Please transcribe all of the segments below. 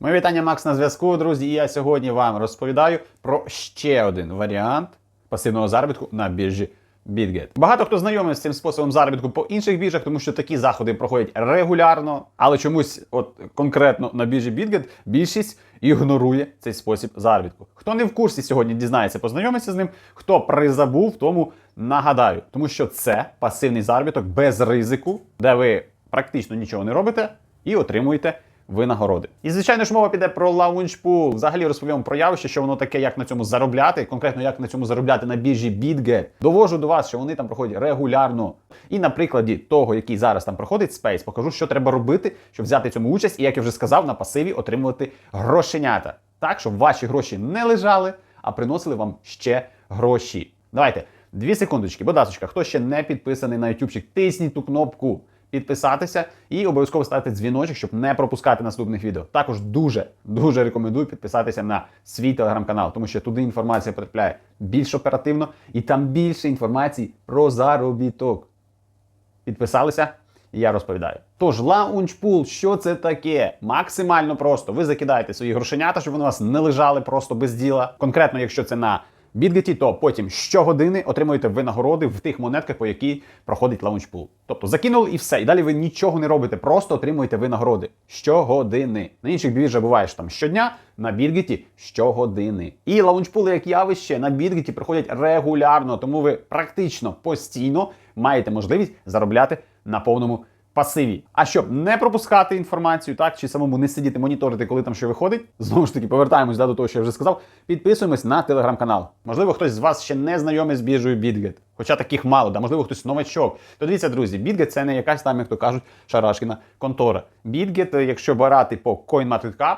Моє вітання Макс на зв'язку, друзі. І я сьогодні вам розповідаю про ще один варіант пасивного заробітку на біржі BitGet. Багато хто знайомий з цим способом заробітку по інших біржах, тому що такі заходи проходять регулярно, але чомусь, от конкретно на біржі BitGet, більшість ігнорує цей спосіб заробітку. Хто не в курсі сьогодні дізнається, познайомиться з ним. Хто призабув, тому нагадаю, тому що це пасивний заробіток без ризику, де ви практично нічого не робите і отримуєте винагороди. І звичайно ж мова піде про лаунчпул. Взагалі розповім про явище, що воно таке, як на цьому заробляти, конкретно як на цьому заробляти на біржі BitGet. Довожу до вас, що вони там проходять регулярно. І на прикладі того, який зараз там проходить Space, покажу, що треба робити, щоб взяти цьому участь, і як я вже сказав, на пасиві отримувати грошенята. Так, щоб ваші гроші не лежали, а приносили вам ще гроші. Давайте. Дві секундочки, будь ласка, хто ще не підписаний на YouTube, тисніть ту кнопку підписатися і обов'язково ставити дзвіночок, щоб не пропускати наступних відео. Також дуже дуже рекомендую підписатися на свій телеграм-канал, тому що туди інформація потрапляє більш оперативно і там більше інформації про заробіток. Підписалися? Я розповідаю. Тож, лаунчпул, що це таке? Максимально просто. Ви закидаєте свої грошенята, щоб вони у вас не лежали просто без діла. Конкретно, якщо це на Бітгеті, то потім щогодини отримуєте винагороди в тих монетках, по якій проходить лаунчпул. Тобто закинули і все. І далі ви нічого не робите, просто отримуєте винагороди щогодини. На інших біржах буває що там щодня, на Бітгеті щогодини. І лаунчпули, як явище, на Бітгеті проходять регулярно, тому ви практично постійно маєте можливість заробляти на повному пасиві. А щоб не пропускати інформацію, так чи самому не сидіти, моніторити, коли там що виходить, знову ж таки повертаємось да, до того, що я вже сказав. Підписуємось на телеграм-канал. Можливо, хтось з вас ще не знайомий з біржею BitGet. Хоча таких мало, да, можливо, хтось новачок. То дивіться, друзі, BitGet це не якась там, як то кажуть, шарашкіна контора. BitGet, якщо брати по CoinMarketCap,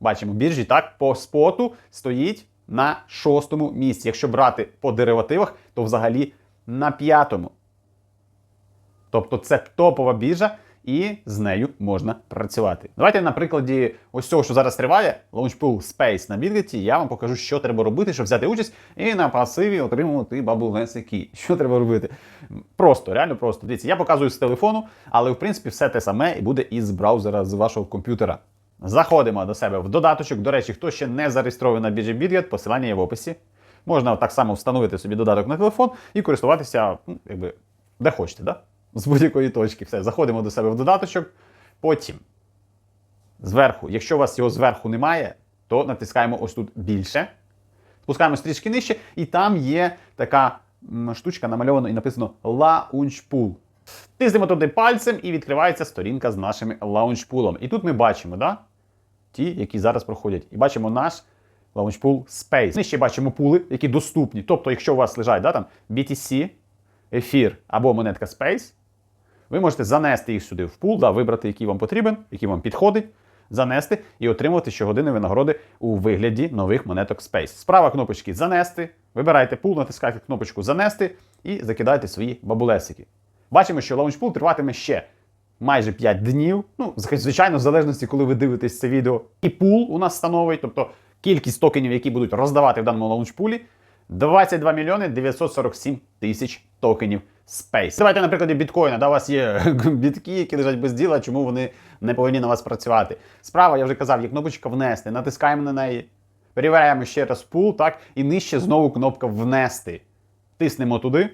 бачимо, біржі так, по споту стоїть на шостому місці. Якщо брати по деривативах, то взагалі на п'ятому. Тобто це топова біржа, і з нею можна працювати. Давайте на прикладі ось цього, що зараз триває, Launchpool Space на Bitget, я вам покажу, що треба робити, щоб взяти участь і на пасиві отримувати бабулесики. Що треба робити? Просто, реально просто. Дивіться, я показую з телефону, але в принципі все те саме і буде із браузера з вашого комп'ютера. Заходимо до себе в додаточок. До речі, хто ще не зареєстрований на біржі BitGet, посилання є в описі. Можна так само встановити собі додаток на телефон і користуватися, ну, якби, де хочете, да? З будь-якої точки. Все, заходимо до себе в додаточок. Потім зверху, якщо у вас його зверху немає, то натискаємо ось тут більше. Спускаємо стрічки нижче, і там є така штучка намальована і написано Launchpool. Тиснемо туди пальцем і відкривається сторінка з нашими лаунчпулом. І тут ми бачимо, да? ті, які зараз проходять. І бачимо наш Launchpool Space. Нижче бачимо пули, які доступні. Тобто, якщо у вас лежать да, там, BTC, ефір або монетка Space, ви можете занести їх сюди в пул, да, вибрати, який вам потрібен, який вам підходить, занести і отримувати щогодини винагороди у вигляді нових монеток Space. Справа кнопочки Занести. Вибирайте пул, натискайте кнопочку Занести і закидайте свої бабулесики. Бачимо, що лаунчпул триватиме ще майже 5 днів. Ну, звичайно, в залежності, коли ви дивитесь це відео. І пул у нас становить, тобто кількість токенів, які будуть роздавати в даному лаунчпулі, 22 мільйони 947 тисяч токенів Space. Давайте на прикладі біткоїна. Да, у вас є бітки, які лежать без діла, чому вони не повинні на вас працювати. Справа, я вже казав, є кнопочка внести. Натискаємо на неї. Перевіряємо ще раз пул, так, і нижче знову кнопка внести. Тиснемо туди.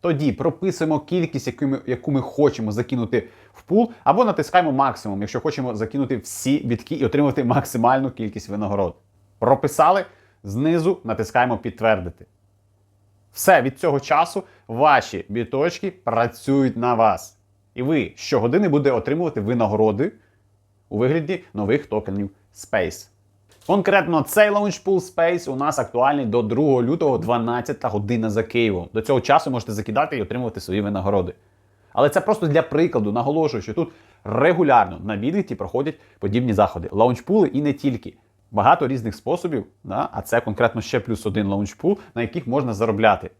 Тоді прописуємо кількість, яку ми, яку ми хочемо закинути в пул, або натискаємо максимум, якщо хочемо закинути всі бітки і отримати максимальну кількість винагород. Прописали, знизу натискаємо підтвердити. Все від цього часу ваші біточки працюють на вас. І ви щогодини будете отримувати винагороди у вигляді нових токенів Space. Конкретно цей Launchpool Space у нас актуальний до 2 лютого 12 година за Києвом. До цього часу можете закидати і отримувати свої винагороди. Але це просто для прикладу. Наголошую, що тут регулярно на Бідгеті проходять подібні заходи. Лаунчпули і не тільки. Багато різних способів, да? а це конкретно ще плюс один лаунчпул, на яких можна заробляти.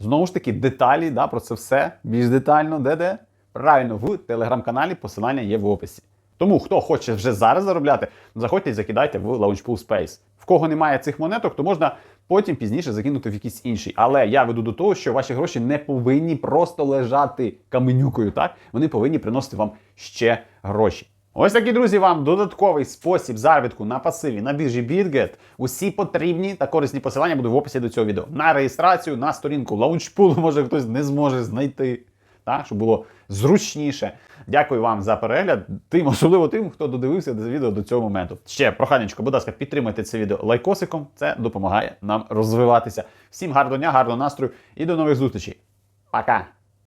Знову ж таки, деталі да, про це все більш детально, де-де? Правильно, в телеграм-каналі посилання є в описі. Тому, хто хоче вже зараз заробляти, заходьте і закидайте в Launchpool Space. В кого немає цих монеток, то можна потім пізніше закинути в якийсь інший. Але я веду до того, що ваші гроші не повинні просто лежати каменюкою, так? Вони повинні приносити вам ще гроші. Ось такий, друзі, вам додатковий спосіб заробітку на пасиві на біржі BitGet. Усі потрібні та корисні посилання будуть в описі до цього відео. На реєстрацію, на сторінку лаунчпулу, може хтось не зможе знайти. Так, щоб було зручніше. Дякую вам за перегляд. Тим, особливо тим, хто додивився до відео до цього моменту. Ще проханечко, будь ласка, підтримайте це відео лайкосиком. Це допомагає нам розвиватися. Всім гарного дня, гарного настрою і до нових зустрічей. Пока!